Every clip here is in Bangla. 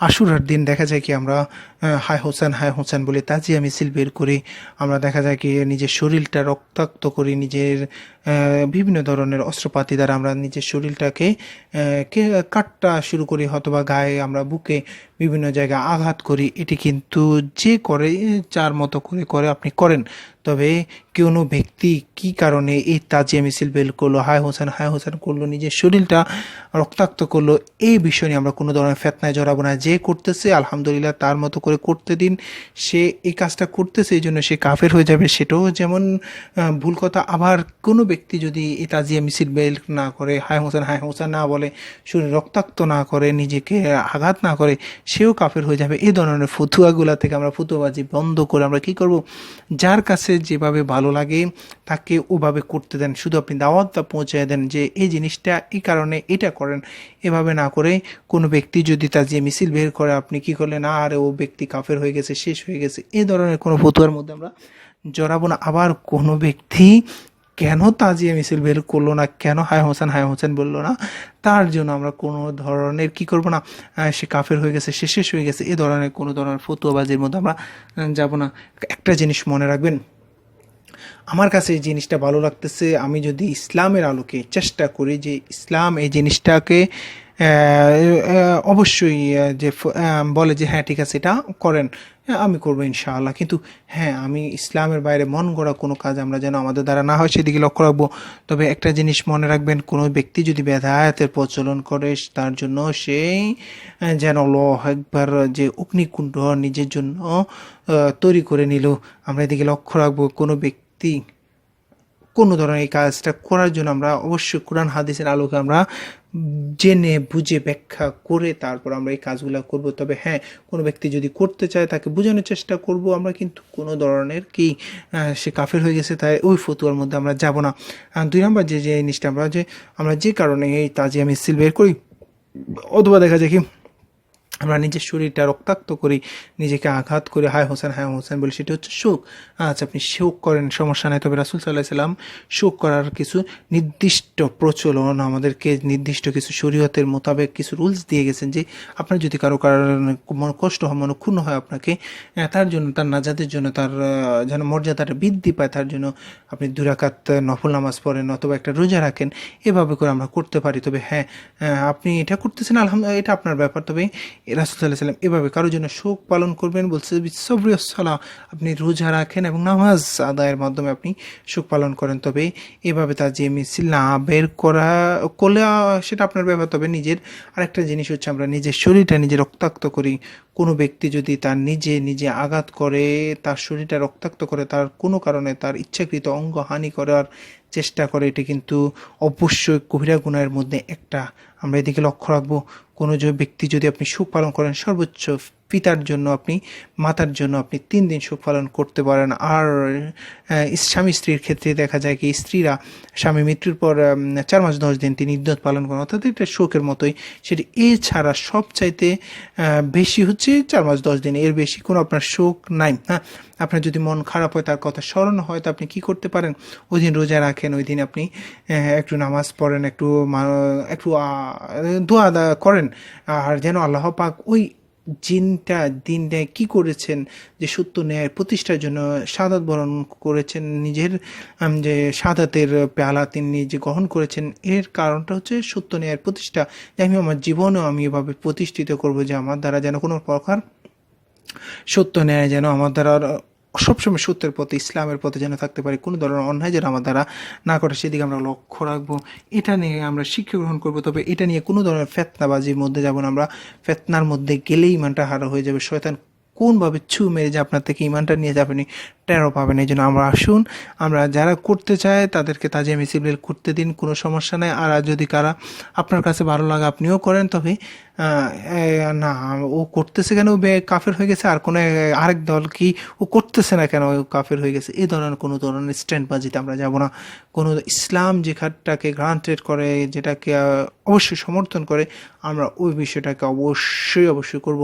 আশুরার দিন দেখা যায় কি আমরা হায় হোসেন হায় হোসেন বলে তাজিয়া মিছিল বের করি। আমরা দেখা যায় কি নিজের শরীরটা রক্তাক্ত করি, নিজের বিভিন্ন ধরনের অস্ত্রপাতি দ্বারা আমরা নিজের শরীরটাকে কাটটা শুরু করি অথবা গায়ে আমরা বুকে বিভিন্ন জায়গায় আঘাত করি, এটি কিন্তু যে করে, যার মতো করে করে আপনি করেন। তবে কোনো ব্যক্তি কি কারণে এই তাজিয়া মিছিল বেল করল, হায় হোসেন হায় হোসেন করল, নিজের শরীরটা রক্তাক্ত করল, এই বিষয় নিয়ে আমরা কোনো ধরনের ফেতনায় জড়াবো না। যে করতেছে, আলহামদুলিল্লাহ তার মতো করে করতে দিন। সে এই কাজটা করতেছে, এই জন্য সে কাফের হয়ে যাবে। সেটাও যেমন ভুল কথা। আবার কোনো ব্যক্তি যদি এই তাজিয়া মিছিল বেল না করে, হায় হোসেন হায় হোসেন না বলে, শরীর রক্তাক্ত না করে, নিজেকে আঘাত না করে সেও কাফের হয়ে যাবে। এই ধরনের ফতুয়াগুলা থেকে আমরা ফতুয়াবাজি বন্ধ করে আমরা কি করব? যার কাছে যেভাবে ভালো লাগে তাকে ওভাবে করতে দেন। শুধু আপনি দাওয়াতটা পৌঁছায় দেন যে এই জিনিসটা, এই কারণে এটা করেন। এভাবে না করে কোনো ব্যক্তি যদি তার যে মিছিল বের করে, আপনি কি করলেন? আরে, ও ব্যক্তি কাফের হয়ে গেছে, শেষ হয়ে গেছে। এই ধরনের কোনো ফতুয়ার মধ্যে আমরা জড়াবো না। আবার কোনো ব্যক্তি কেন তাজিয়া মিছিল বের করল না, কেন হায় হোসেন হায় হোসেন বলল না তার জন্য আমরা কোনো ধরনের কি করব না সে কাফের হয়ে গেছে, সে শেষ হয়ে গেছে, এ ধরনের কোনো ধরনের ফতুয়াবাজির মধ্যে আমরা যাব না। একটা জিনিস মনে রাখবেন, আমার কাছে এই জিনিসটা ভালো লাগতেছে, আমি যদি ইসলামের আলোকে চেষ্টা করি যে ইসলাম এই জিনিসটাকে অবশ্যই যে বলে যে হ্যাঁ ঠিক আছে, এটা করেন। হ্যাঁ, আমি করব ইনশাআল্লাহ। কিন্তু হ্যাঁ আমি ইসলামের বাইরে মন গড়া কোনো কাজ আমরা যেন আমাদের দ্বারা না হয় সেদিকে লক্ষ্য রাখব। তবে একটা জিনিস মনে রাখবেন কোনো ব্যক্তি যদি বেদায়াতের প্রচলন করে তার জন্য সেই যেন ল একবার যে অগ্নিকুণ্ড নিজের জন্য তৈরি করে নিল আমরা এদিকে লক্ষ্য রাখব কোনো ব্যক্তি কোনো ধরনের এই কাজটা করার জন্য আমরা অবশ্যই কোরআন হাদিসের আলোকে আমরা জেনে, বুঝে ব্যাখ্যা করে তারপর আমরা এই কাজগুলো করব। তবে হ্যাঁ কোনো ব্যক্তি যদি করতে চায়, তাকে বোঝানোর চেষ্টা করব। আমরা কিন্তু কোনো ধরনের কি সে কাফের হয়ে গেছে, তাই ওই ফতুয়ার মধ্যে আমরা যাব না। দুই নম্বর যে যে জিনিসটা আমরা যে আমরা যে কারণে এই তাজিয়া মিছিল বের করি, অথবা দেখা যায় কি আমরা নিজের শরীরটা রক্তাক্ত করি, নিজেকে আঘাত করি, হায় হোসেন হায় হোসেন বলি সেটা হচ্ছে শোক আচ্ছা আপনি শোক করেন, সমস্যা নাই। তবে রাসুল সাল্লাহ সাল্লাম শোক করার কিছু নির্দিষ্ট প্রচলন, আমাদেরকে নির্দিষ্ট কিছু শরীয়তের মোতাবেক কিছু রুলস দিয়ে গেছেন যে, আপনার যদি কারও কারণে কষ্ট হয় মনে ক্ষুণ্ণ হয় আপনাকে তার জন্য, তার নাজাদের জন্য, তার যেন মর্যাদাটা বৃদ্ধি পায়, তার জন্য আপনি দুরাকাত নফল নামাজ পড়েন অথবা একটা রোজা রাখেন, এভাবে করে আমরা করতে পারি। তবে হ্যাঁ আপনি এটা করতেছেন, আলহামদুলিল্লাহ, এটা আপনার ব্যাপার। তবে রাসুল্লাহ এভাবে কারোর জন্য শোক পালন করবেন, বলছে সবরিয়সলা আপনি রোজা রাখেন এবং নামাজ আদায়ের মাধ্যমে আপনি শোক পালন করেন। তবে এভাবে তার যে মিছিল না বের করা, করলে, সেটা আপনার ব্যাপার। তবে নিজের আরেকটা জিনিস হচ্ছে, আমরা নিজের শরীরটা নিজে রক্তাক্ত করি। কোনো ব্যক্তি যদি তার নিজে নিজে আঘাত করে, তার শরীরটা রক্তাক্ত করে, তার কোনো কারণে তার ইচ্ছাকৃত অঙ্গ হানি করার চেষ্টা করে, এটি কিন্তু অবশ্যই কবিরা গুণার মধ্যে একটা। আমরা এদিকে লক্ষ্য রাখব, কোনো যে ব্যক্তি যদি আপনি সুখ পালন করেন, সর্বোচ্চ পিতার জন্য আপনি, মাতার জন্য আপনি তিন দিন সুখ পালন করতে পারেন। আর স্বামী স্ত্রীর ক্ষেত্রে দেখা যায় কি, স্ত্রীরা স্বামী মৃত্যুর পর চার মাস দশ দিন তিনি ইদ্যত পালন করেন। অর্থাৎ এটা শোকের মতোই। সেটি এছাড়া সবচাইতে বেশি হচ্ছে চার মাস দশ দিন। এর বেশি কোনো আপনার শোক নাই। হ্যাঁ আপনার যদি মন খারাপ হয়, তার কথা স্মরণ হয়, তো আপনি কি করতে পারেন? ওই দিন রোজা রাখেন, ওই দিন আপনি একটু নামাজ পড়েন, একটু একটু দোয়া করেন। আর যেন আল্লাহ পাক ওই জিনটা, দিন দেয় কী করেছেন? যে সত্য ন্যায়ের প্রতিষ্ঠার জন্য সাদাত বরণ করেছেন, নিজের যে সাদাতের পেয়ালা তিনি যে গ্রহণ করেছেন, এর কারণটা হচ্ছে সত্য ন্যায়ের প্রতিষ্ঠা। যে আমি আমার জীবনেও আমি এভাবে প্রতিষ্ঠিত করব যে আমার দ্বারা যেন কোনো প্রকার সত্য ন্যায় যেন আমার দ্বারা সবসময় সত্যের পথে, ইসলামের পথে যেন থাকতে পারি, কোনো ধরনের অন্যায় যেন আমার দ্বারা না করে সেদিকে আমরা লক্ষ্য রাখব। এটা নিয়ে আমরা শিক্ষা গ্রহণ করব, তবে এটা নিয়ে কোনো ধরনের ফেতনাবাজির মধ্যে যাব না আমরা। ফেতনার মধ্যে গেলেই ইমানটা হারা হয়ে যাবে। শয়তান কোনভাবে ছু মেরে যে আপনার থেকে ইমানটা নিয়ে যাবেন টেরো পাবেন। এই জন্য আমরা আসুন, আমরা যারা করতে চায় তাদেরকে তাজে মিছিল করতে দিন, কোনো সমস্যা নেই। আর যদি কারা আপনার কাছে ভালো লাগে আপনিও করেন, তবে না, ও করতেছে কেন? ও কাফের হয়ে গেছে। আর কোনো আরেক দল কি ও করতেছে না কেন? ও কাফের হয়ে গেছে। এই ধরনের কোনো ধরনের স্ট্যান্ড স্ট্যান্ডবাজিতে আমরা যাব না। কোনো ইসলাম যেখানটাকে গ্রান্টেড করে, যেটাকে অবশ্যই সমর্থন করে, আমরা ওই বিষয়টাকে অবশ্যই অবশ্যই করব।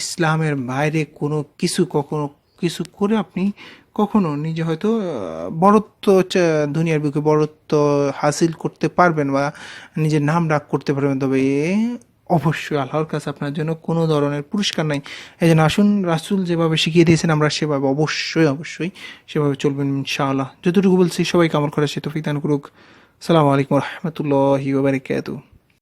ইসলামের বাইরে কোনো কিছু কখনো কিছু করে আপনি কখনো নিজে হয়তো বড়ত্ব দুনিয়ার বুকে বড়ত্ব হাসিল করতে পারবেন বা নিজের নাম ডাক করতে পারবেন, তবে অবশ্যই আল্লাহর কাছে আপনার জন্য কোনো ধরনের পুরস্কার নাই। এই জন্য আসুন, রাসুল যেভাবে শিখিয়ে দিয়েছেন, আমরা সেভাবে, অবশ্যই অবশ্যই সেভাবে চলবেন ইনশাআল্লাহ। যতটুকু বলছি, সবাইকে আমার করা সে তফিক দান করুক। সালামু আলাইকুম রহমতুল্লাহি ওবারাকাতুহু